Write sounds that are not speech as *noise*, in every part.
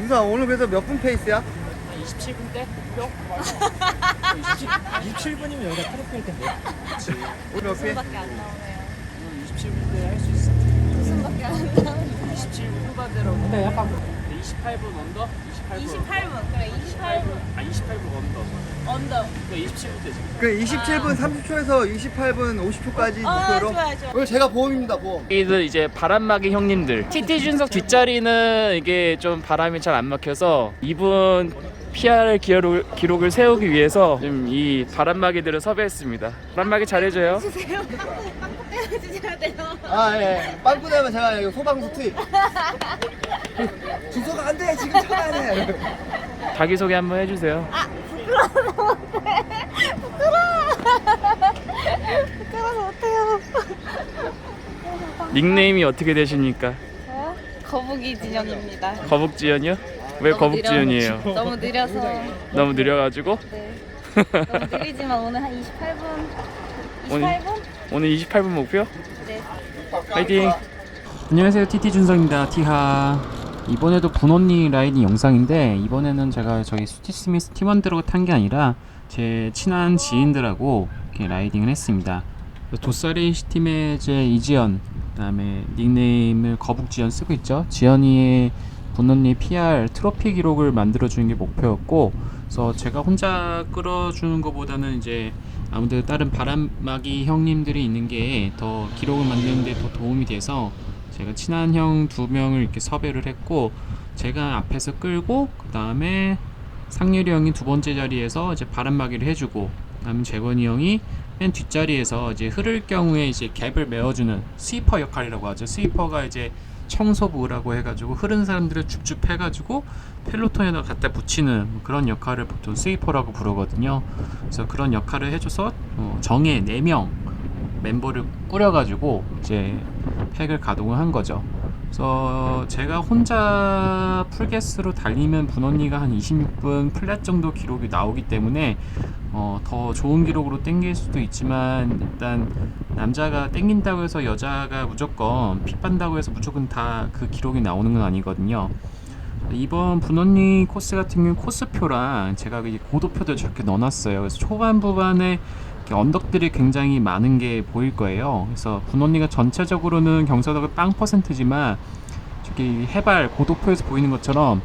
누나 오늘 그래서 몇 분 페이스야? 27분대 목표? 27 분이면 여기가 트로피일 텐데. 오늘 몇 분? 밖에 안 나오네요. 오늘 27분대 할수 있어. 무슨 밖에 안 나오네요. 27분 후반대로. 근데 약간 28분 언더? 28분. 28분. 그래, 28분. 아 28분 언더. 언더. 그러니까 27분대 지금. 그 27분 30초에서 28분 50초까지 아, 목표로. 좋아요, 좋아요. 오늘 제가 보험입니다 보험. 이들 이제 바람막이 형님들. TT 준석 뒷자리는 이게 좀 바람이 잘 안 막혀서 이분 PR 기록을, 기록을 세우기 위해서 지금 이 바람막이들을 섭외했습니다. 바람막이 잘해줘요. *laughs* 주세요. 떼어주셔야 돼요. 아 예. 빵꾸되면 제가 여기 소방서 투입. 주소가 안 돼. 지금 찾아야 돼. 자기 소개 한번 해주세요. 아, 부끄러워서 못해. 부끄러워. 부끄러워서 못해요. 닉네임이 어떻게 되십니까? 저요? 거북이 진영입니다. 거북지연이요? 왜 너무 거북지연이에요? 너무 느려서. 너무 느려가지고 네. 너무 느리지만 오늘 한 28분. 오늘- 28분? 오늘 28분 목표? 네. 파이팅! 안녕하세요 TT 준성입니다 티하 이번에도 분언니 라이딩 영상인데 이번에는 제가 저희 수티 스미스 팀원들하고 탄 게 아니라 제 친한 지인들하고 이렇게 라이딩을 했습니다 도사리 팀의 제 이지연 그다음에 닉네임을 거북지연 쓰고 있죠 지연이의 분언니 PR 트로피 기록을 만들어 주는 게 목표였고 그래서 제가 혼자 끌어주는 것보다는 이제 아무래도 다른 바람막이 형님들이 있는 게 더 기록을 만드는데 더 도움이 돼서 제가 친한 형 두 명을 이렇게 섭외를 했고 제가 앞에서 끌고 그 다음에 상렬이 형이 두 번째 자리에서 이제 바람막이를 해주고 그다음에 재건이 형이 맨 뒷자리에서 이제 흐를 경우에 이제 갭을 메워주는 스위퍼 역할이라고 하죠. 스위퍼가 이제 청소부라고 해가지고 흐른 사람들을 줍줍 해가지고 펠로톤에다 갖다 붙이는 뭐 그런 역할을 보통 스위퍼라고 부르거든요. 그래서 그런 역할을 해줘서 어, 정예 4명 멤버를 꾸려가지고 이제 팩을 가동을 한 거죠. 그래서 제가 혼자 풀게스로 달리면 분언니가 한 26분 플랫 정도 기록이 나오기 때문에 어, 더 좋은 기록으로 땡길 수도 있지만 일단 남자가 땡긴다고 해서 여자가 무조건 픽 받는다고 해서 무조건 다 그 기록이 나오는 건 아니거든요. 이번 분언니 코스 같은 경우 코스표랑 제가 이 고도표도 저렇게 넣어놨어요. 그래서 초반 이렇게 언덕들이 굉장히 많은 게 보일 거예요. 그래서 분언니가 전체적으로는 경사도가 빵 퍼센트지만 저기 해발 고도표에서 보이는 것처럼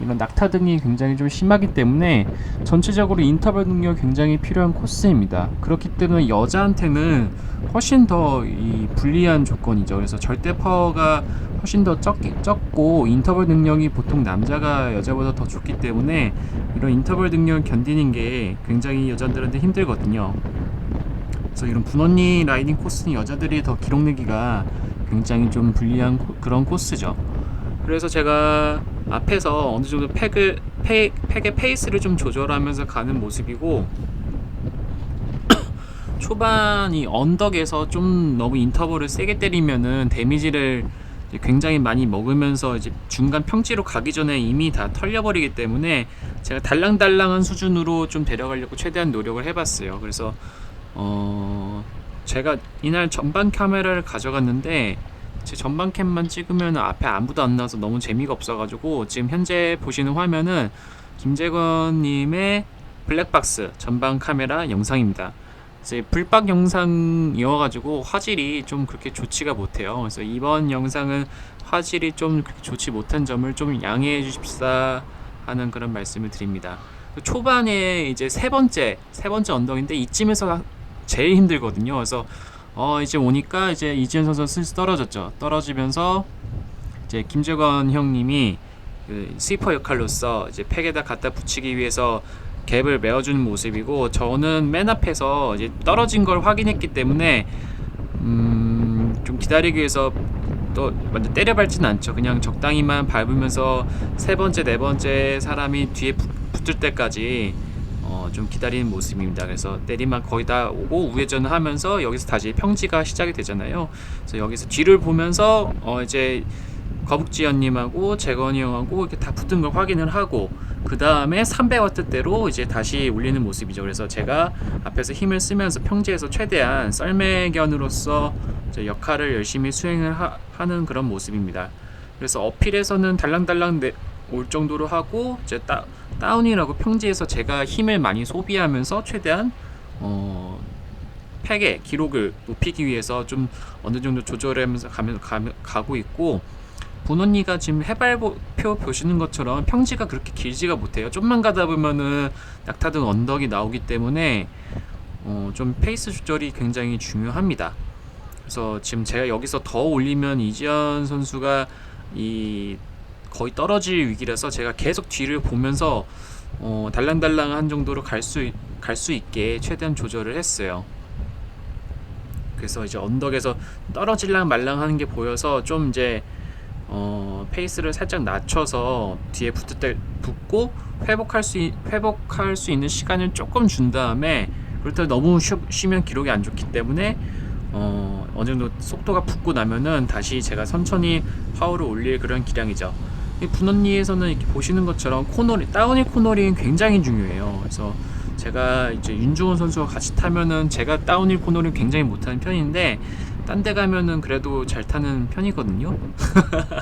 이런 낙타 등이 굉장히 좀 심하기 때문에 전체적으로 인터벌 능력이 굉장히 필요한 코스입니다. 그렇기 때문에 여자한테는 훨씬 더 이 불리한 조건이죠. 그래서 절대 파워가 훨씬 더 적, 적고 인터벌 능력이 보통 남자가 여자보다 더 좋기 때문에 이런 인터벌 능력을 견디는 게 굉장히 여자들한테 힘들거든요. 그래서 이런 분언니 라이딩 코스는 여자들이 더 기록 내기가 굉장히 좀 불리한 코- 그런 코스죠. 그래서 제가 앞에서 어느 정도 팩을 팩, 팩의 페이스를 좀 조절하면서 가는 모습이고 *coughs* 초반 이 언덕에서 좀 너무 인터벌을 세게 때리면은 데미지를 굉장히 많이 먹으면서 이제 중간 평지로 가기 전에 이미 다 털려버리기 때문에 제가 달랑달랑한 수준으로 좀 데려가려고 최대한 노력을 해봤어요. 그래서 어 제가 이날 전방 카메라를 가져갔는데 제 전방 캠만 찍으면 앞에 아무도 안 나와서 너무 재미가 없어가지고 지금 현재 보시는 화면은 김재건님의 블랙박스 전방 카메라 영상입니다. 이제 불박 영상이어가지고 화질이 좀 그렇게 좋지가 못해요. 그래서 이번 영상은 화질이 좀 그렇게 좋지 못한 점을 좀 양해해 주십사 하는 그런 말씀을 드립니다. 초반에 이제 세 번째 세 번째 언덕인데 이쯤에서 제일 힘들거든요. 그래서 어 이제 오니까 이제 이지현 선수 슬슬 떨어졌죠. 떨어지면서 이제 김재건 형님이 그 스위퍼 역할로서 이제 팩에다 갖다 붙이기 위해서 갭을 메워주는 모습이고 저는 맨 앞에서 이제 떨어진 걸 확인했기 때문에 음좀 기다리기 위해서 또 완전 때려 밟지는 않죠. 그냥 적당히만 밟으면서 세 번째 네 번째 사람이 뒤에 붙, 붙을 때까지 어, 좀 기다리는 모습입니다. 그래서 내리막 거의 다 오고 우회전을 하면서 여기서 다시 평지가 시작이 되잖아요. 그래서 여기서 뒤를 보면서 어, 이제 거북지연님하고 재건이 형하고 이렇게 다 붙은 걸 확인을 하고 그 다음에 300와트대로 이제 다시 올리는 모습이죠. 그래서 제가 앞에서 힘을 쓰면서 평지에서 최대한 썰매견으로서 역할을 열심히 수행을 하, 는 그런 모습입니다. 그래서 어필에서는 달랑달랑 내, 올 정도로 하고 이제 따, 다운이라고 평지에서 제가 힘을 많이 소비하면서 최대한 어, 팩의 기록을 높이기 위해서 좀 어느 정도 조절하면서 가면, 가면 가고 있고 분언니가 지금 해발표 보시는 것처럼 평지가 그렇게 길지가 못해요. 좀만 가다 보면은 낙타등 언덕이 나오기 때문에 어, 좀 페이스 조절이 굉장히 중요합니다. 그래서 지금 제가 여기서 더 올리면 이지현 선수가 이 거의 떨어질 위기라서 제가 계속 뒤를 보면서 어, 달랑달랑한 정도로 갈 수 갈 수 있게 최대한 조절을 했어요. 그래서 이제 언덕에서 떨어질랑 말랑 하는 게 보여서 좀 이제 어, 페이스를 살짝 낮춰서 뒤에 붙을 때 붙고 회복할 수 있- 회복할 수 있는 시간을 조금 준 다음에 그렇다고 너무 쉬, 쉬면 기록이 안 좋기 때문에 어, 어느 정도 속도가 붙고 나면은 다시 제가 천천히 파워를 올릴 그런 기량이죠. 이 분언니에서는 이렇게 보시는 것처럼 코너링, 다운힐 코너링 굉장히 중요해요. 그래서 제가 이제 윤중원 선수와 같이 타면은 제가 다운힐 코너링 굉장히 못하는 편인데 딴 데 가면은 그래도 잘 타는 편이거든요.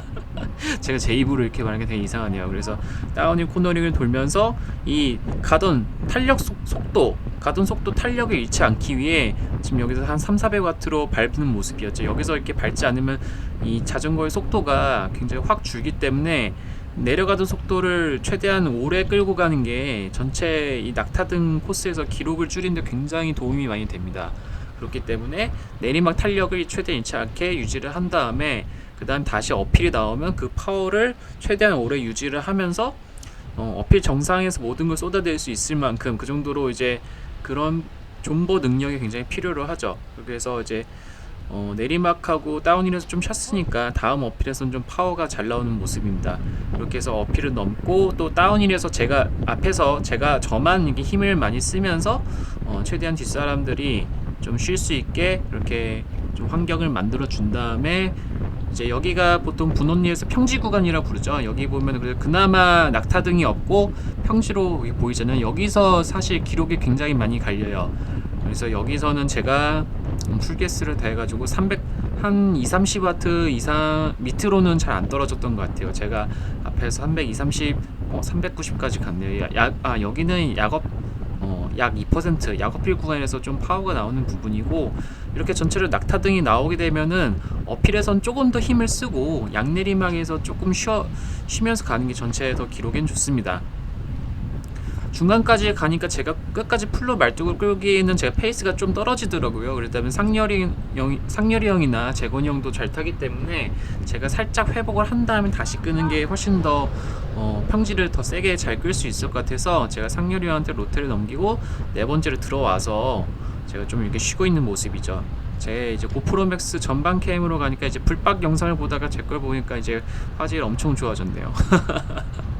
*laughs* 제가 제 입으로 이렇게 말하는 게 되게 이상하네요. 그래서 다운힐 코너링을 돌면서 이 가던 탄력 속, 속도, 가던 속도 탄력을 잃지 않기 위해 지금 여기서 한 3, 400와트로 밟는 모습이었죠. 여기서 이렇게 밟지 않으면 이 자전거의 속도가 굉장히 확 줄기 때문에 내려가던 속도를 최대한 오래 끌고 가는 게 전체 이 낙타등 코스에서 기록을 줄이는데 굉장히 도움이 많이 됩니다. 그렇기 때문에 내리막 탄력을 최대한 잃지 않게 유지를 한 다음에 그 다음 다시 어필이 나오면 그 파워를 최대한 오래 유지를 하면서 어, 어필 정상에서 모든 걸 쏟아낼 수 있을 만큼 그 정도로 이제 그런 존버 능력이 굉장히 필요로 하죠. 그래서 이제 어, 내리막하고 다운힐에서 좀 쉬었으니까 다음 어필에서는 좀 파워가 잘 나오는 모습입니다. 이렇게 해서 어필을 넘고 또 다운힐에서 제가 앞에서 제가 저만 이렇게 힘을 많이 쓰면서 어, 최대한 뒷사람들이 좀 쉴 수 있게 이렇게 좀 환경을 만들어 준 다음에 이제 여기가 보통 분원리에서 평지 구간이라 부르죠. 여기 보면 그래도 그나마 낙타 등이 없고 평지로 보이잖아요. 여기서 사실 기록이 굉장히 많이 갈려요. 그래서 여기서는 제가 음, 풀게스를 다 해가지고 300, 한 2, 30와트 이상 밑으로는 잘 안 떨어졌던 것 같아요. 제가 앞에서 300, 2, 30, 어, 390까지 갔네요. 야, 약, 아, 여기는 어, 약 2% 약어필 구간에서 좀 파워가 나오는 부분이고 이렇게 전체로 낙타등이 나오게 되면은 어필에선 조금 더 힘을 쓰고 양내리막에서 조금 쉬어 쉬면서 가는 게 전체에 더 기록엔 좋습니다. 중간까지 가니까 제가 끝까지 풀로 말뚝을 끌기에는 제가 페이스가 좀 떨어지더라고요. 그렇다면 상렬이 형, 상렬이 형이나 재건이 형도 잘 타기 때문에 제가 살짝 회복을 한 다음에 다시 끄는 게 훨씬 더 어, 평지를 더 세게 잘 끌 수 있을 것 같아서 제가 상렬이 형한테 로테를 넘기고 네 번째로 들어와서 제가 좀 이렇게 쉬고 있는 모습이죠. 제 이제 고프로 맥스 전방 캠으로 가니까 이제 불박 영상을 보다가 제 걸 보니까 이제 화질이 엄청 좋아졌네요. *laughs*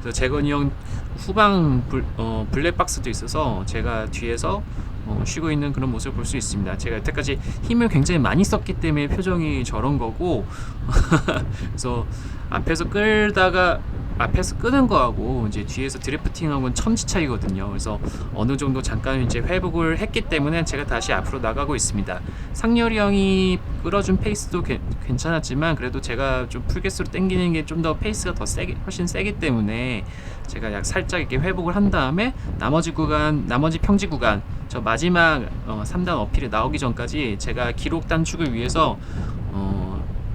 그래서 재건이 형 후방 불, 어, 블랙박스도 있어서 제가 뒤에서 어, 쉬고 있는 그런 모습을 볼 수 있습니다. 제가 여태까지 힘을 굉장히 많이 썼기 때문에 표정이 저런 거고 *laughs* 그래서 앞에서 끌다가 앞에서 끄는 거하고 이제 뒤에서 드래프팅하고는 천지 차이거든요. 그래서 어느 정도 잠깐 이제 회복을 했기 때문에 제가 다시 앞으로 나가고 있습니다. 상렬이 형이 끌어준 페이스도 괜- 괜찮았지만 그래도 제가 좀 풀게스로 당기는 게 좀 더 페이스가 더 세게 훨씬 세기 때문에 제가 약 살짝 이렇게 회복을 한 다음에 나머지 구간 나머지 평지 구간 저 마지막 어, 3단 어필에 나오기 전까지 제가 기록 단축을 위해서 어,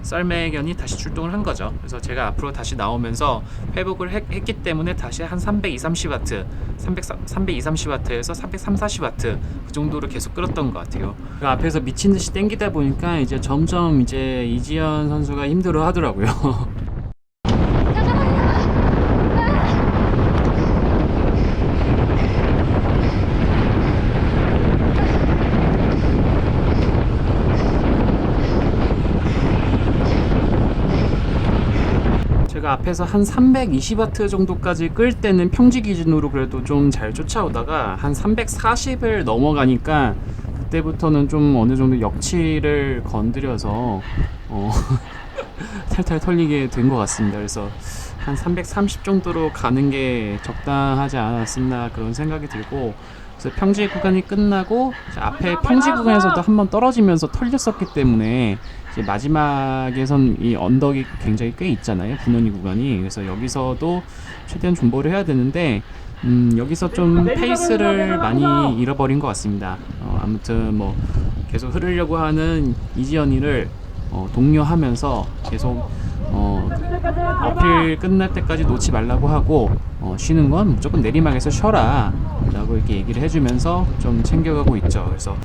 썰매견이 다시 출동을 한 거죠. 그래서 제가 앞으로 다시 나오면서 회복을 했, 기 때문에 다시 한 300, 30와트, 300, 300, 30와트에서 300, 40와트 그 정도로 계속 끌었던 것 같아요. 그 앞에서 미친 듯이 땡기다 보니까 이제 점점 이제 이지현 선수가 힘들어 하더라고요. *laughs* 제가 앞에서 한 320와트 정도까지 끌 때는 평지 기준으로 그래도 좀 잘 쫓아오다가 한 340을 넘어가니까 그때부터는 좀 어느 정도 역치를 건드려서 어, *laughs* 탈탈 털리게 된 것 같습니다. 그래서 한 330 정도로 가는 게 적당하지 않았었나 그런 생각이 들고 그래서 평지 구간이 끝나고 앞에 평지 구간에서도 한번 떨어지면서 털렸었기 때문에 마지막에선 이 언덕이 굉장히 꽤 있잖아요 분원이 구간이 그래서 여기서도 최대한 존버를 해야 되는데 음, 여기서 좀 페이스를 많이 잃어버린 것 같습니다. 어, 아무튼 뭐 계속 흐르려고 하는 이지연이를 어, 독려하면서 계속 어, 어필 끝날 때까지 놓지 말라고 하고 어, 쉬는 건 무조건 내리막에서 쉬어라 라고 이렇게 얘기를 해주면서 좀 챙겨가고 있죠. 그래서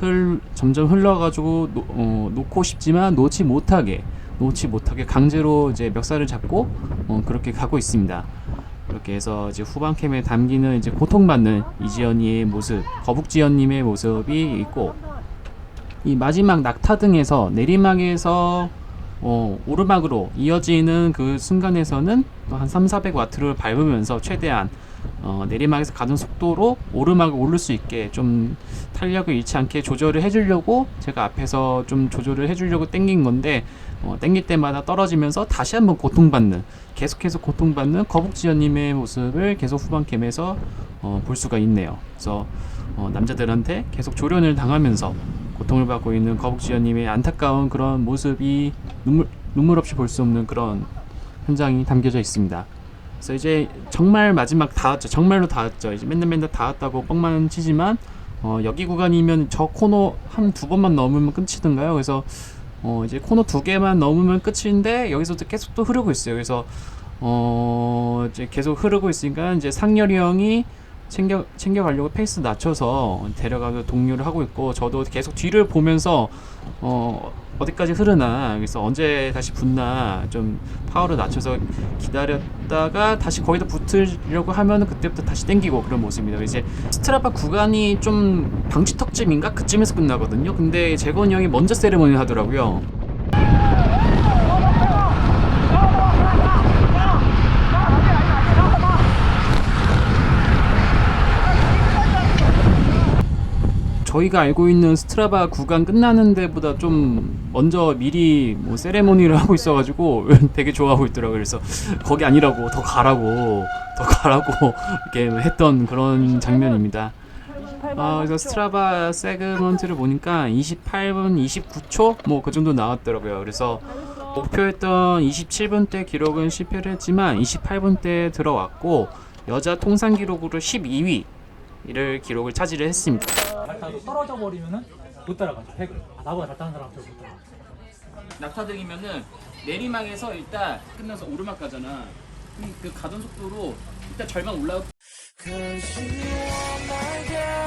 흘 점점 흘러가지고 놓, 어, 놓고 싶지만 놓지 못하게 놓지 못하게 강제로 이제 멱살을 잡고 어, 그렇게 가고 있습니다. 그렇게 해서 이제 후반 캠에 담기는 이제 고통받는 이지연이의 모습, 거북지연님의 모습이 있고 이 마지막 낙타등에서 내리막에서 어, 오르막으로 이어지는 그 순간에서는 또 한 3, 400와트를 밟으면서 최대한 어, 내리막에서 가는 속도로 오르막을 오를 수 있게 좀 탄력을 잃지 않게 조절을 해주려고 제가 앞에서 좀 조절을 해주려고 땡긴 건데 어, 땡길 때마다 떨어지면서 다시 한번 고통받는 계속해서 고통받는 거북지연님의 모습을 계속 후반 캠에서 어, 볼 수가 있네요. 그래서 어, 남자들한테 계속 조련을 당하면서 고통을 받고 있는 거북지연님의 안타까운 그런 모습이 눈물 눈물 없이 볼 수 없는 그런 현장이 담겨져 있습니다. 그래서 이제 정말 마지막 다 왔죠. 정말로 다 왔죠. 이제 맨날 맨날 다 왔다고 뻥만 치지만 어, 여기 구간이면 저 코너 한 두 번만 넘으면 끝이던가요. 그래서 어, 이제 코너 두 개만 넘으면 끝인데 여기서도 계속 또 흐르고 있어요. 그래서 어, 이제 계속 흐르고 있으니까 이제 상렬이 형이 챙겨 챙겨 가려고 페이스 낮춰서 데려가서 동료를 하고 있고 저도 계속 뒤를 보면서 어 어디까지 흐르나 그래서 언제 다시 붙나 좀 파워를 낮춰서 기다렸다가 다시 거기다 붙으려고 하면은 그때부터 다시 땡기고 그런 모습입니다. 이제 스트라바 구간이 좀 방지턱쯤인가 그쯤에서 끝나거든요. 근데 재건이 형이 먼저 세레모니 하더라고요. 저희가 알고 있는 스트라바 구간 끝나는 데보다 좀 먼저 미리 뭐 세레모니를 하고 있어가지고 *laughs* 되게 좋아하고 있더라고요. 그래서 거기 아니라고 더 가라고 더 가라고 *laughs* 이렇게 했던 그런 장면입니다. 아, 그래서 스트라바 세그먼트를 보니까 28분 29초 뭐 그 정도 나왔더라고요. 그래서 목표했던 27분 대 기록은 실패를 했지만 28분 대 들어왔고 여자 통산 기록으로 12위를 기록을 차지를 했습니다. 날타도 떨어져 버리면은 못 따라가죠. 핵을. 아, 나보다 잘 타는 사람 별못 따라가. 낙타등이면은 내리막에서 일단 끝나서 오르막 가잖아. 그럼 그 가던 속도로 일단 절반 올라가. Cause you are my girl